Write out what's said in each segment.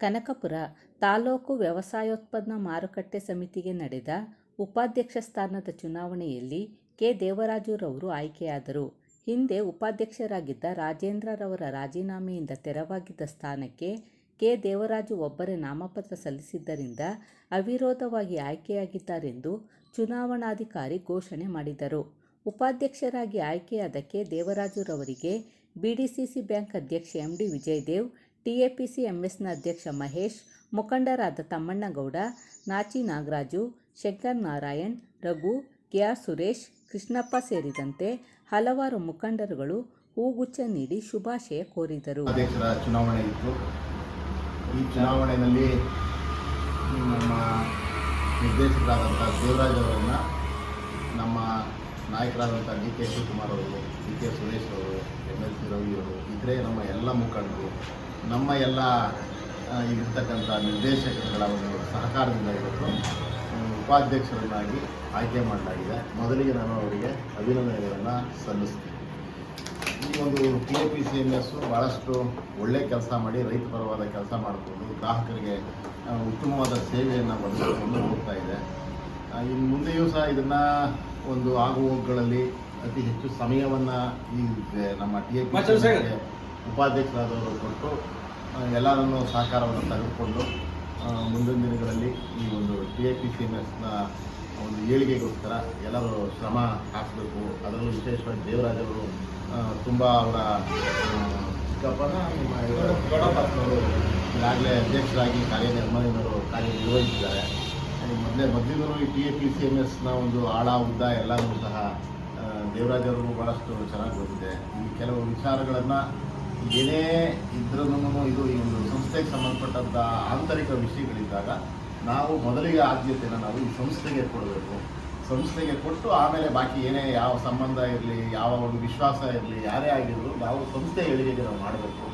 ಕನಕಪುರ ತಾಲೂಕು ವ್ಯವಸಾಯೋತ್ಪನ್ನ ಮಾರುಕಟ್ಟೆ ಸಮಿತಿಗೆ ನಡೆದ ಉಪಾಧ್ಯಕ್ಷ ಸ್ಥಾನದ ಚುನಾವಣೆಯಲ್ಲಿ ಕೆ ದೇವರಾಜುರವರು ಆಯ್ಕೆಯಾದರು. ಹಿಂದೆ ಉಪಾಧ್ಯಕ್ಷರಾಗಿದ್ದ ರಾಜೇಂದ್ರರವರ ರಾಜೀನಾಮೆಯಿಂದ ತೆರವಾಗಿದ್ದ ಸ್ಥಾನಕ್ಕೆ ಕೆ. ದೇವರಾಜು ಒಬ್ಬರೇ ನಾಮಪತ್ರ ಸಲ್ಲಿಸಿದ್ದರಿಂದ ಅವಿರೋಧವಾಗಿ ಆಯ್ಕೆಯಾಗಿದ್ದಾರೆಂದು ಚುನಾವಣಾಧಿಕಾರಿ ಘೋಷಣೆ ಮಾಡಿದರು. ಉಪಾಧ್ಯಕ್ಷರಾಗಿ ಆಯ್ಕೆಯಾದ ಕೆ. ದೇವರಾಜುರವರಿಗೆ ಬಿಡಿಸಿಸಿ ಬ್ಯಾಂಕ್ ಅಧ್ಯಕ್ಷ ಎಂ. ಡಿ. ವಿಜಯದೇವ್, ಟಿಎಪಿಸಿಎಂಎಸ್ನ ಅಧ್ಯಕ್ಷ ಮಹೇಶ್, ಮುಖಂಡರಾದ ತಮ್ಮಣ್ಣಗೌಡ, ನಾಚಿ ನಾಗರಾಜು, ಶಂಕರ್ ನಾರಾಯಣ್, ರಘು, ಕೆಆರ್ ಸುರೇಶ್, ಕೃಷ್ಣಪ್ಪ ಸೇರಿದಂತೆ ಹಲವಾರು ಮುಖಂಡರುಗಳು ಹೂಗುಚ್ಛ ನೀಡಿ ಶುಭಾಶಯ ಕೋರಿದರು. ಚುನಾವಣೆ ಇತ್ತು ಈ ಚುನಾವಣೆಯಲ್ಲಿ ನಮ್ಮ ನಿರ್ದೇಶಕರಾದಂಥ ದೇವರಾಜ್ ಅವರನ್ನು ನಮ್ಮ ನಾಯಕರಾದಂಥ ಡಿ ಕೆ ಶಿವಕುಮಾರ್ ಅವರು ಡಿ ಕೆ ಸುರೇಶ್ ಅವರು ಎಂ ಎಲ್ ಸಿ ರವಿ ಅವರು ಇತರೆ ನಮ್ಮ ಎಲ್ಲ ಮುಖಂಡರು ನಮ್ಮ ಎಲ್ಲ ಇರತಕ್ಕಂಥ ನಿರ್ದೇಶಕರುಗಳ ಒಂದು ಸಹಕಾರದಿಂದ ಇವತ್ತು ಉಪಾಧ್ಯಕ್ಷರನ್ನಾಗಿ ಆಯ್ಕೆ ಮಾಡಲಾಗಿದೆ. ಮೊದಲಿಗೆ ನಾನು ಅವರಿಗೆ ಅಭಿನಂದನೆಗಳನ್ನು ಸಲ್ಲಿಸ್ತೀನಿ. ಈ ಒಂದು T A P C M S ಭಾಳಷ್ಟು ಒಳ್ಳೆ ಕೆಲಸ ಮಾಡಿ ರೈತ ಪರವಾದ ಕೆಲಸ ಮಾಡಿಕೊಂಡು ಗ್ರಾಹಕರಿಗೆ ಉತ್ತಮವಾದ ಸೇವೆಯನ್ನು ಬದಲಿಸಿಕೊಂಡು ಹೋಗ್ತಾ ಇದೆ. ಇನ್ನು ಮುಂದೆಯೂ ಸಹ ಇದನ್ನು ಒಂದು ಆಗುವಗಳಲ್ಲಿ ಅತಿ ಹೆಚ್ಚು ಸಮಯವನ್ನು ಈ ನಮ್ಮ ಟಿ ಎ ಪಿ ಉಪಾಧ್ಯಕ್ಷರಾದವರು ಕೊಟ್ಟು ಎಲ್ಲರನ್ನೂ ಸಹಕಾರವನ್ನು ತೆಗೆದುಕೊಂಡು ಮುಂದಿನ ದಿನಗಳಲ್ಲಿ ಈ ಒಂದು T A P C M ಎಸ್ನ ಒಂದು ಏಳಿಗೆಗೋಸ್ಕರ ಎಲ್ಲರೂ ಶ್ರಮ ಹಾಕಬೇಕು. ಅದರಲ್ಲೂ ವಿಶೇಷವಾಗಿ ದೇವರಾಜರು ತುಂಬ ಅವರ ಚಿಕ್ಕಪ್ಪನ ದೊಡ್ಡಪ್ಪನವರು ಈಗಾಗಲೇ ಅಧ್ಯಕ್ಷರಾಗಿ ಕಾರ್ಯನಿರ್ವಹಣೆಯವರು ಕಾರ್ಯನಿರ್ವಹಿಸಿದ್ದಾರೆ. ಮೊದಲೇ, ಮೊದಲಿನವರು ಈ T A P C M ಎಸ್ನ ಒಂದು ಆಳ, ಉದ್ದ ಎಲ್ಲರೂ ಸಹ ದೇವರಾಜವ್ರಿಗೂ ಭಾಳಷ್ಟು ಚೆನ್ನಾಗಿ ಗೊತ್ತಿದೆ ಈ ಕೆಲವು ವಿಚಾರಗಳನ್ನು ಏನೇ ಇದ್ರೂ ಇದು ಈ ಒಂದು ಸಂಸ್ಥೆಗೆ ಸಂಬಂಧಪಟ್ಟಂಥ ಆಂತರಿಕ ವಿಷಯಗಳಿದ್ದಾಗ ನಾವು ಮೊದಲಿಗೆ ಆದ್ಯತೆಯನ್ನು ನಾವು ಈ ಸಂಸ್ಥೆಗೆ ಕೊಡಬೇಕು. ಸಂಸ್ಥೆಗೆ ಕೊಟ್ಟು ಆಮೇಲೆ ಬಾಕಿ ಏನೇ ಯಾವ ಸಂಬಂಧ ಇರಲಿ, ಯಾವ ಒಂದು ವಿಶ್ವಾಸ ಇರಲಿ, ಯಾರೇ ಆಗಿದ್ರು ನಾವು ಸಂಸ್ಥೆ ಏಳಿಗೆಗೆ ನಾವು ಮಾಡಬೇಕು.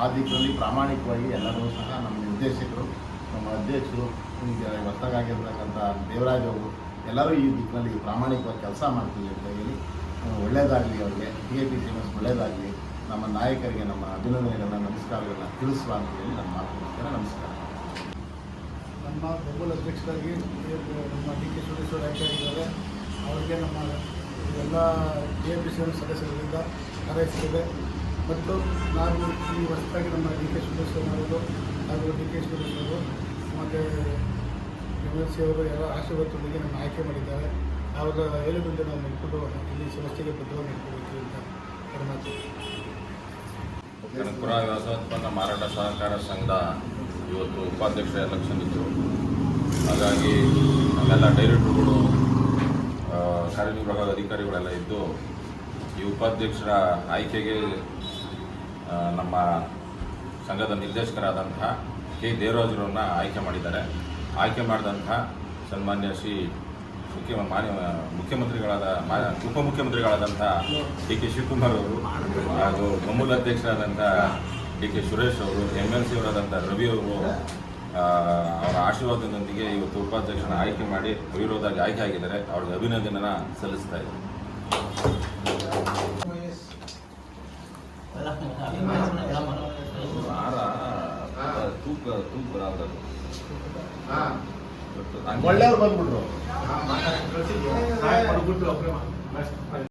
ಆ ದಿಕ್ಕಿನಲ್ಲಿ ಪ್ರಾಮಾಣಿಕವಾಗಿ ಎಲ್ಲರೂ ಸಹ ನಮ್ಮ ನಿರ್ದೇಶಕರು, ನಮ್ಮ ಅಧ್ಯಕ್ಷರು, ಈಗ ಹೊಸದಾಗಿರ್ತಕ್ಕಂಥ ದೇವರಾಜ್ ಅವರು ಎಲ್ಲರೂ ಈ ದಿಕ್ಕಿನಲ್ಲಿ ಪ್ರಾಮಾಣಿಕವಾಗಿ ಕೆಲಸ ಮಾಡ್ತೀವಿ ಅಂತ ಹೇಳಿ, ಒಳ್ಳೆಯದಾಗಲಿ ಅವರಿಗೆ T A P C M S ಒಳ್ಳೆಯದಾಗಲಿ. ನಮ್ಮ ನಾಯಕರಿಗೆ, ನಮ್ಮ ಅಭಿನಂದನೆಗಳನ್ನ, ನಮಸ್ಕಾರಗಳನ್ನ ತಿಳಿಸುವ ಅಂತ ಹೇಳಿ ನಮ್ಮ ಮಾತು ಮುಗಿಸ್ತೇನೆ ನಮಸ್ಕಾರ. ನಮ್ಮ ಬೆಂಬಲ ಅಧ್ಯಕ್ಷರಾಗಿ ನಮ್ಮ ಡಿ ಕೆ ಸುರೇಶ್ವರ ಆಯ್ಕೆಯಾಗಿದ್ದಾರೆ ಅವರಿಗೆ ನಮ್ಮ ಎಲ್ಲ ಕೆ ಎಂ ಪಿ ಸಿ ಸದಸ್ಯರಿಂದ ಹಾರೈಸಿದ್ದೇವೆ ಮತ್ತು ನಾವು ಈ ಹೊಸದಾಗಿ ನಮ್ಮ ಡಿ ಕೆ ಸುರೇಶ್ ಅವರು ಹಾಗೂ ಡಿ ಕೆ ಸುರೇಶ್ ಅವರು ಮತ್ತು ಎಂ ಎಲ್ ಸಿ ಅವರು ಎಲ್ಲ ಆಶೀರ್ವಾದದೊಂದಿಗೆ ನಮ್ಮ ಆಯ್ಕೆ ಮಾಡಿದ್ದಾರೆ. ಅವರ ಹೇಳಿದಂತೆ ನಾವು ನಿಂತ್ಕೊಂಡು ಇಲ್ಲಿ ಸಮಸ್ಯೆಗೆ ಬದ್ಧವಾಗಿ ನಿಂತ್ಕೊಳ್ತೀವಿ ಅಂತ ಕಡಿಮೆ ಕನಕಪುರ ವ್ಯವಸಾಯೋತ್ಪನ್ನ ಮಾರಾಟ ಸಹಕಾರ ಸಂಘದ ಇವತ್ತು ಉಪಾಧ್ಯಕ್ಷ ಎಲೆಕ್ಷನ್ ಇತ್ತು. ಹಾಗಾಗಿ ನಮ್ಮೆಲ್ಲ ಡೈರೆಕ್ಟ್ರುಗಳು ಕಾರ್ಯನಿರ್ವಾಹಕ ಅಧಿಕಾರಿಗಳೆಲ್ಲ ಇದ್ದು ಈ ಉಪಾಧ್ಯಕ್ಷರ ಆಯ್ಕೆಗೆ ನಮ್ಮ ಸಂಘದ ನಿರ್ದೇಶಕರಾದಂತಹ ಕೆ ದೇವರಾಜರನ್ನು ಆಯ್ಕೆ ಮಾಡಿದ್ದಾರೆ. ಆಯ್ಕೆ ಮಾಡಿದಂತಹ ಸನ್ಮಾನ್ಯ ಶ್ರೀ ಮುಖ್ಯ ಮಾನ್ಯ ಮುಖ್ಯಮಂತ್ರಿಗಳಾದ ಉಪಮುಖ್ಯಮಂತ್ರಿಗಳಾದಂಥ ಡಿ ಕೆ ಶಿವಕುಮಾರ್ ಅವರು ಹಾಗೂ ಮಮೂಲ ಅಧ್ಯಕ್ಷರಾದಂಥ ಡಿ ಕೆ ಸುರೇಶ್ ಅವರು ಎಂ ಎಲ್ ಸಿ ಅವರಾದಂಥ ರವಿ ಅವರು ಅವರ ಆಶೀರ್ವಾದದೊಂದಿಗೆ ಇವತ್ತು ಉಪಾಧ್ಯಕ್ಷನ ಆಯ್ಕೆ ಮಾಡಿ ಅವಿರೋಧವಾಗಿ ಆಯ್ಕೆ ಆಗಿದ್ದಾರೆ ಅವ್ರಿಗೆ ಅಭಿನಂದನೆನ ಸಲ್ಲಿಸ್ತಾ ಇದ್ದಾರೆ ತೂಕ ತೂಕ ಒಳ್ಳೆಯವ್ರು ಬಂದ್ಬಿಟ್ರು.